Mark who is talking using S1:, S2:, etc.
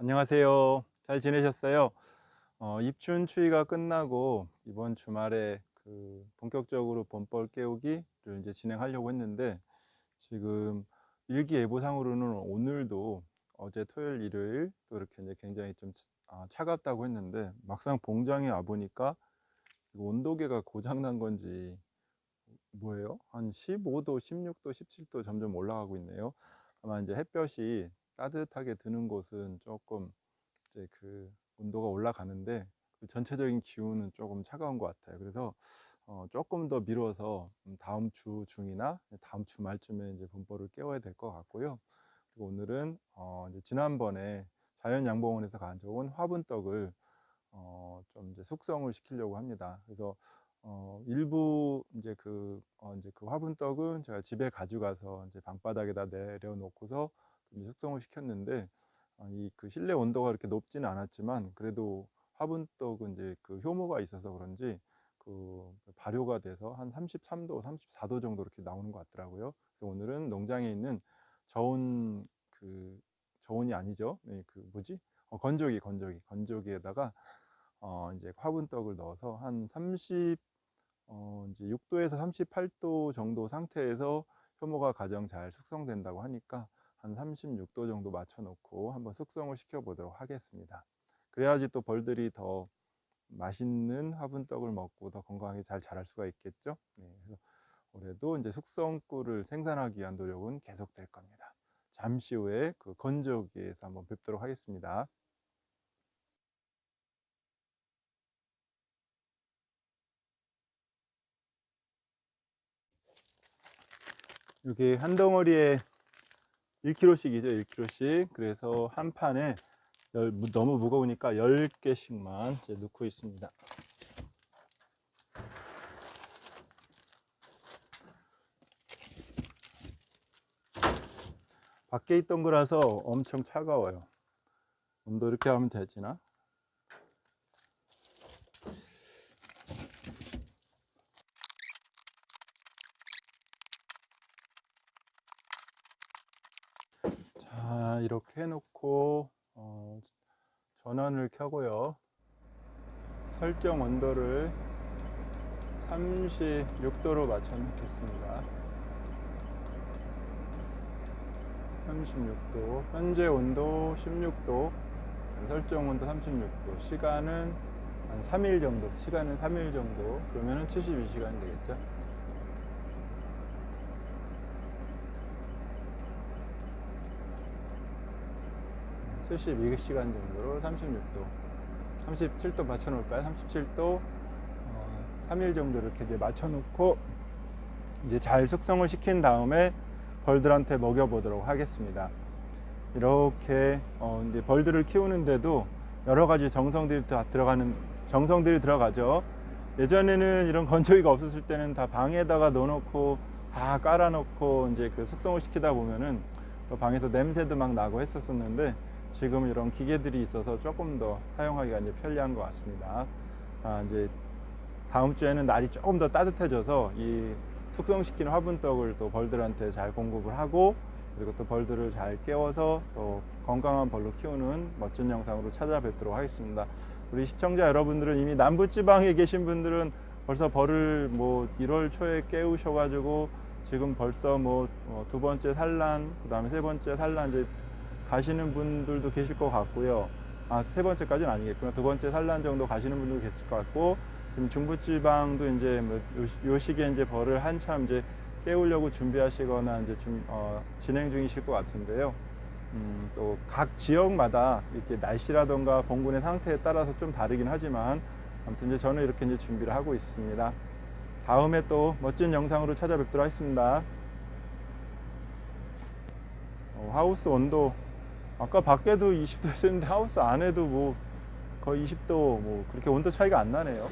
S1: 안녕하세요. 잘 지내셨어요? 어, 입춘 추위가 끝나고 이번 주말에 그 본격적으로 봄벌 깨우기를 이제 진행하려고 했는데 지금 일기예보상으로는 오늘도 어제 토요일 일요일 또 이렇게 이제 굉장히 좀 아, 차갑다고 했는데 막상 봉장에 와 보니까 온도계가 고장 난 건지 뭐예요? 한 15도, 16도, 17도 점점 올라가고 있네요. 아마 이제 햇볕이 따뜻하게 드는 곳은 조금 이제 그 온도가 올라가는데 그 전체적인 기온은 조금 차가운 것 같아요. 그래서 어 조금 더 미뤄서 음 다음 주 중이나 다음 주 말쯤에 이제 분포를 깨워야 될 것 같고요. 그리고 오늘은 어 이제 지난번에 자연양봉원에서 가져온 화분떡을 어 좀 이제 숙성을 시키려고 합니다. 그래서 어 일부 이제 그 어 이제 그 화분떡은 제가 집에 가져가서 이제 방바닥에다 내려놓고서 숙성을 시켰는데 어이그 실내 온도가 그렇게 높지는 않았지만 그래도 화분떡은 이제 그 효모가 있어서 그런지 그 발효가 돼서 한 33도, 34도 정도 이렇게 나오는 것 같더라고요. 그래서 오늘은 농장에 있는 저온 그 저온이 아니죠. 네, 그 뭐지? 어, 건조기, 건조기, 건조기에다가 어 이제 화분떡을 넣어서 한 30, 어 이제 6도에서 38도 정도 상태에서 효모가 가장 잘 숙성된다고 하니까 한 36도 정도 맞춰 놓고 한번 숙성을 시켜 보도록 하겠습니다. 그래야지 또 벌들이 더 맛있는 화분떡을 먹고 더 건강하게 잘 자랄 수가 있겠죠. 네, 그래서 올해도 이제 숙성꿀을 생산하기 위한 노력은 계속될 겁니다. 잠시 후에 그 건조기에서 한번 뵙도록 하겠습니다. 이게 한 덩어리에 1kg씩이죠, 1kg씩. 그래서 한 판에 열- 무- 너무 무거우니까 10개씩만 이제 넣고 있습니다. 밖에 있던 거라서 엄청 차가워요. 온도 이렇게 하면 되지나? 자, 이렇게 해놓고 어, 전원을 켜고요. 설정 온도를 36도로 맞춰 놓겠습니다. 36도. 현재 온도 16도. 설정 온도 36도. 시간은 한 3일 정도. 시간은 3일 정도. 그러면은 72시간 되겠죠. 72시간 정도로 36도, 37도 맞춰 놓을까요? 37도, 어, 3일 정도 이렇게 이제 맞춰 놓고 이제 잘 숙성을 시킨 다음에 벌들한테 먹여 보도록 하겠습니다. 이렇게 어, 이제 벌들을 키우는데도 여러 가지 정성들이 다 들어가는 정성들이 들어가죠. 예전에는 이런 건조기가 없었을 때는 다 방에다가 넣어놓고 다 깔아놓고 이제 그 숙성을 시키다 보면은 또 방에서 냄새도 막 나고 했었었는데 지금 이런 기계들이 있어서 조금 더 사용하기가 이제 편리한 것 같습니다. 아, 이제 다음 주에는 날이 조금 더 따뜻해져서 이 숙성시킨 화분떡을 또 벌들한테 잘 공급을 하고 그리고 또 벌들을 잘 깨워서 또 건강한 벌로 키우는 멋진 영상으로 찾아뵙도록 하겠습니다. 우리 시청자 여러분들은 이미 남부지방에 계신 분들은 벌써 벌을 뭐 1월 초에 깨우셔가지고 지금 벌써 뭐 두 번째 산란, 그 다음에 세 번째 산란 이제 가시는 분들도 계실 것 같고요. 아, 세 번째까지는 아니겠구나. 두 번째 산란 정도 가시는 분도 계실 것 같고, 지금 중부지방도 이제 뭐 요 시기에 이제 벌을 한참 이제 깨우려고 준비하시거나 이제 좀, 어, 진행 중이실 것 같은데요. 음, 또 각 지역마다 이렇게 날씨라던가 봉군의 상태에 따라서 좀 다르긴 하지만, 아무튼 이제 저는 이렇게 이제 준비를 하고 있습니다. 다음에 또 멋진 영상으로 찾아뵙도록 하겠습니다. 어, 하우스 온도 아까 밖에도 20도 했었는데 하우스 안에도 뭐 거의 20도 뭐 그렇게 온도 차이가 안 나네요.